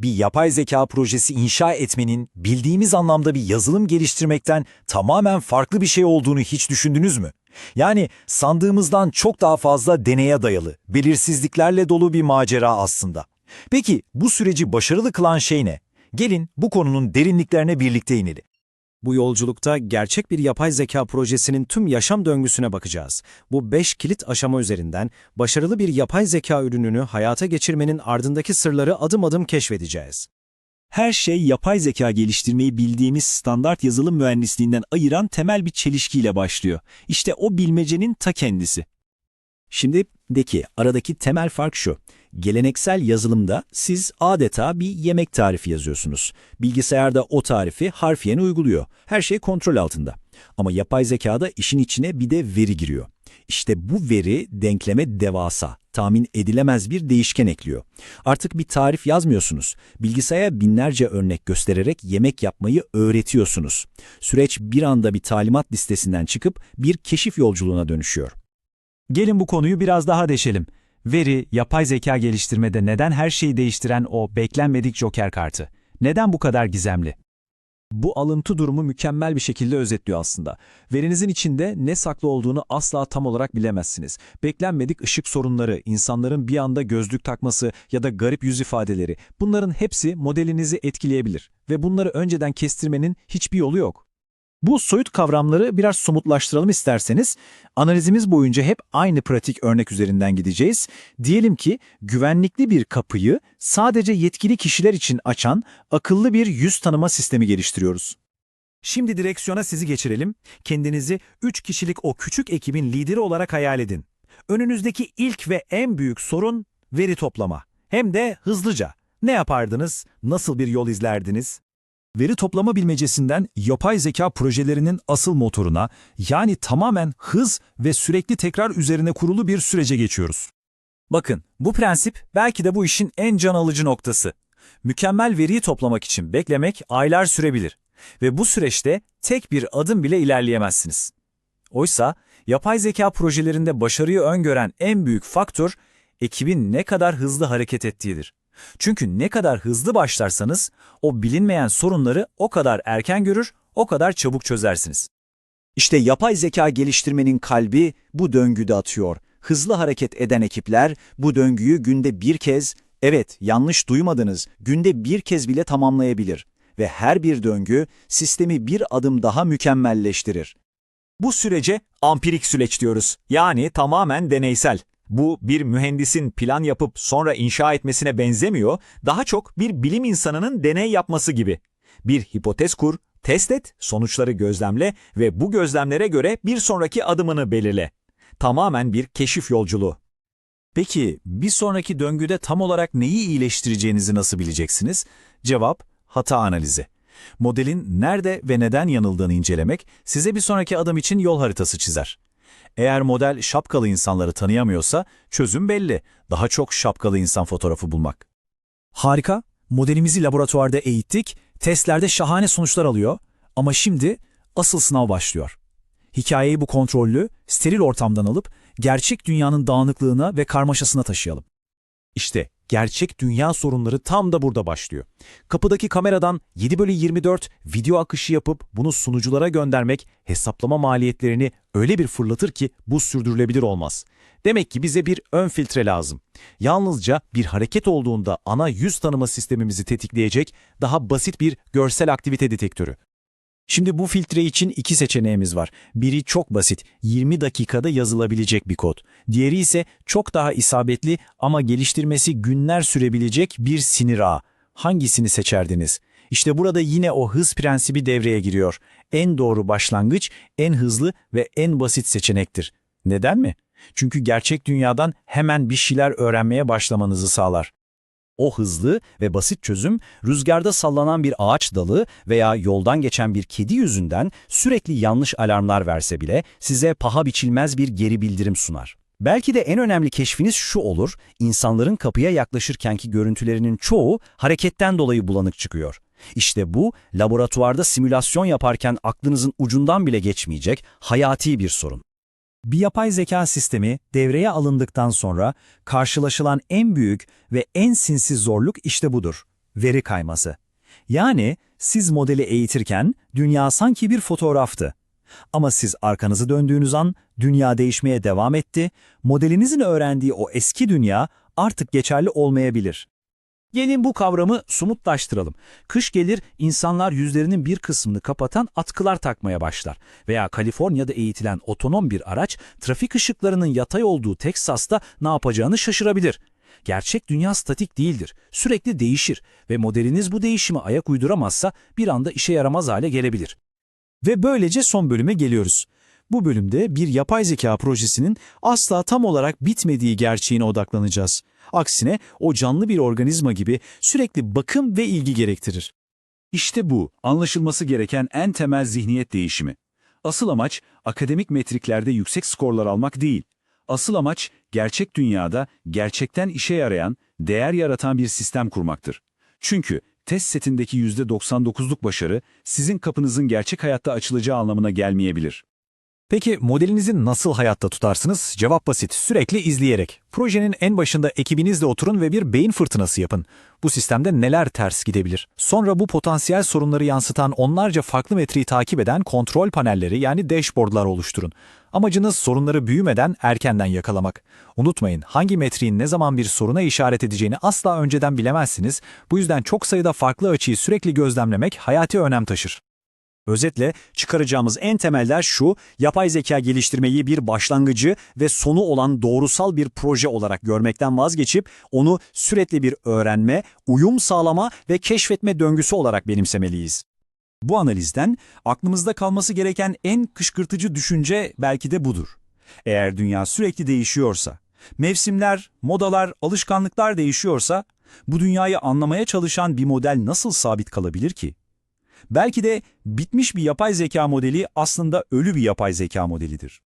Bir yapay zeka projesi inşa etmenin bildiğimiz anlamda bir yazılım geliştirmekten tamamen farklı bir şey olduğunu hiç düşündünüz mü? Yani sandığımızdan çok daha fazla deneye dayalı, belirsizliklerle dolu bir macera aslında. Peki bu süreci başarılı kılan şey ne? Gelin bu konunun derinliklerine birlikte inelim. Bu yolculukta gerçek bir yapay zeka projesinin tüm yaşam döngüsüne bakacağız. Bu 5 kilit aşama üzerinden başarılı bir yapay zeka ürününü hayata geçirmenin ardındaki sırları adım adım keşfedeceğiz. Her şey yapay zeka geliştirmeyi bildiğimiz standart yazılım mühendisliğinden ayıran temel bir çelişkiyle başlıyor. İşte o bilmecenin ta kendisi. Şimdi de ki aradaki temel fark şu. Geleneksel yazılımda siz adeta bir yemek tarifi yazıyorsunuz. Bilgisayarda o tarifi harfiyen uyguluyor. Her şey kontrol altında. Ama yapay zekada işin içine bir de veri giriyor. İşte bu veri denkleme devasa, tahmin edilemez bir değişken ekliyor. Artık bir tarif yazmıyorsunuz. Bilgisayara binlerce örnek göstererek yemek yapmayı öğretiyorsunuz. Süreç bir anda bir talimat listesinden çıkıp bir keşif yolculuğuna dönüşüyor. Gelin bu konuyu biraz daha deşelim. Veri, yapay zeka geliştirmede neden her şeyi değiştiren o beklenmedik joker kartı? Neden bu kadar gizemli? Bu alıntı durumu mükemmel bir şekilde özetliyor aslında. Verinizin içinde ne saklı olduğunu asla tam olarak bilemezsiniz. Beklenmedik ışık sorunları, insanların bir anda gözlük takması ya da garip yüz ifadeleri bunların hepsi modelinizi etkileyebilir ve bunları önceden kestirmenin hiçbir yolu yok. Bu soyut kavramları biraz somutlaştıralım isterseniz. Analizimiz boyunca hep aynı pratik örnek üzerinden gideceğiz. Diyelim ki güvenlikli bir kapıyı sadece yetkili kişiler için açan akıllı bir yüz tanıma sistemi geliştiriyoruz. Şimdi direksiyona sizi geçirelim. Kendinizi 3 kişilik o küçük ekibin lideri olarak hayal edin. Önünüzdeki ilk ve en büyük sorun veri toplama. Hem de hızlıca. Ne yapardınız? Nasıl bir yol izlerdiniz? Veri toplama bilmecesinden yapay zeka projelerinin asıl motoruna, yani tamamen hız ve sürekli tekrar üzerine kurulu bir sürece geçiyoruz. Bakın, bu prensip belki de bu işin en can alıcı noktası. Mükemmel veriyi toplamak için beklemek aylar sürebilir ve bu süreçte tek bir adım bile ilerleyemezsiniz. Oysa yapay zeka projelerinde başarıyı öngören en büyük faktör ekibin ne kadar hızlı hareket ettiğidir. Çünkü ne kadar hızlı başlarsanız o bilinmeyen sorunları o kadar erken görür, o kadar çabuk çözersiniz. İşte yapay zeka geliştirmenin kalbi bu döngüde atıyor. Hızlı hareket eden ekipler bu döngüyü günde bir kez, evet yanlış duymadınız, günde bir kez bile tamamlayabilir. Ve her bir döngü sistemi bir adım daha mükemmelleştirir. Bu sürece ampirik süreç diyoruz. Yani tamamen deneysel. Bu bir mühendisin plan yapıp sonra inşa etmesine benzemiyor, daha çok bir bilim insanının deney yapması gibi. Bir hipotez kur, test et, sonuçları gözlemle ve bu gözlemlere göre bir sonraki adımını belirle. Tamamen bir keşif yolculuğu. Peki bir sonraki döngüde tam olarak neyi iyileştireceğinizi nasıl bileceksiniz? Cevap, hata analizi. Modelin nerede ve neden yanıldığını incelemek size bir sonraki adım için yol haritası çizer. Eğer model şapkalı insanları tanıyamıyorsa çözüm belli. Daha çok şapkalı insan fotoğrafı bulmak. Harika, modelimizi laboratuvarda eğittik, testlerde şahane sonuçlar alıyor ama şimdi asıl sınav başlıyor. Hikayeyi bu kontrollü, steril ortamdan alıp gerçek dünyanın dağınıklığına ve karmaşasına taşıyalım. İşte gerçek dünya sorunları tam da burada başlıyor. Kapıdaki kameradan 7 bölü 24 video akışı yapıp bunu sunuculara göndermek hesaplama maliyetlerini öyle bir fırlatır ki bu sürdürülebilir olmaz. Demek ki bize bir ön filtre lazım. Yalnızca bir hareket olduğunda ana yüz tanıma sistemimizi tetikleyecek daha basit bir görsel aktivite detektörü. Şimdi bu filtre için iki seçeneğimiz var. Biri çok basit, 20 dakikada yazılabilecek bir kod. Diğeri ise çok daha isabetli ama geliştirmesi günler sürebilecek bir sinir ağı. Hangisini seçerdiniz? İşte burada yine o hız prensibi devreye giriyor. En doğru başlangıç, en hızlı ve en basit seçenektir. Neden mi? Çünkü gerçek dünyadan hemen bir şeyler öğrenmeye başlamanızı sağlar. O hızlı ve basit çözüm rüzgarda sallanan bir ağaç dalı veya yoldan geçen bir kedi yüzünden sürekli yanlış alarmlar verse bile size paha biçilmez bir geri bildirim sunar. Belki de en önemli keşfiniz şu olur, insanların kapıya yaklaşırkenki görüntülerinin çoğu hareketten dolayı bulanık çıkıyor. İşte bu, laboratuvarda simülasyon yaparken aklınızın ucundan bile geçmeyecek hayati bir sorun. Bir yapay zeka sistemi devreye alındıktan sonra karşılaşılan en büyük ve en sinsi zorluk işte budur. veri kayması. Yani siz modeli eğitirken dünya sanki bir fotoğraftı. Ama siz arkanızı döndüğünüz an dünya değişmeye devam etti, modelinizin öğrendiği o eski dünya artık geçerli olmayabilir. Gelin bu kavramı somutlaştıralım. Kış gelir insanlar yüzlerinin bir kısmını kapatan atkılar takmaya başlar. Veya Kaliforniya'da eğitilen otonom bir araç trafik ışıklarının yatay olduğu Teksas'ta ne yapacağını şaşırabilir. Gerçek dünya statik değildir. Sürekli değişir ve modeliniz bu değişime ayak uyduramazsa bir anda işe yaramaz hale gelebilir. Ve böylece son bölüme geliyoruz. Bu bölümde bir yapay zeka projesinin asla tam olarak bitmediği gerçeğine odaklanacağız. Aksine o canlı bir organizma gibi sürekli bakım ve ilgi gerektirir. İşte bu, anlaşılması gereken en temel zihniyet değişimi. Asıl amaç, akademik metriklerde yüksek skorlar almak değil. Asıl amaç, gerçek dünyada gerçekten işe yarayan, değer yaratan bir sistem kurmaktır. Çünkü test setindeki %99'luk başarı, sizin kapınızın gerçek hayatta açılacağı anlamına gelmeyebilir. Peki modelinizi nasıl hayatta tutarsınız? Cevap basit. Sürekli izleyerek. Projenin en başında ekibinizle oturun ve bir beyin fırtınası yapın. Bu sistemde neler ters gidebilir? Sonra bu potansiyel sorunları yansıtan onlarca farklı metriği takip eden kontrol panelleri yani dashboardlar oluşturun. Amacınız sorunları büyümeden erkenden yakalamak. Unutmayın hangi metriğin ne zaman bir soruna işaret edeceğini asla önceden bilemezsiniz. Bu yüzden çok sayıda farklı açıyı sürekli gözlemlemek hayati önem taşır. Özetle çıkaracağımız en temeller şu, yapay zeka geliştirmeyi bir başlangıcı ve sonu olan doğrusal bir proje olarak görmekten vazgeçip onu sürekli bir öğrenme, uyum sağlama ve keşfetme döngüsü olarak benimsemeliyiz. Bu analizden aklımızda kalması gereken en kışkırtıcı düşünce belki de budur. Eğer dünya sürekli değişiyorsa, mevsimler, modalar, alışkanlıklar değişiyorsa, bu dünyayı anlamaya çalışan bir model nasıl sabit kalabilir ki? Belki de bitmiş bir yapay zeka modeli aslında ölü bir yapay zeka modelidir.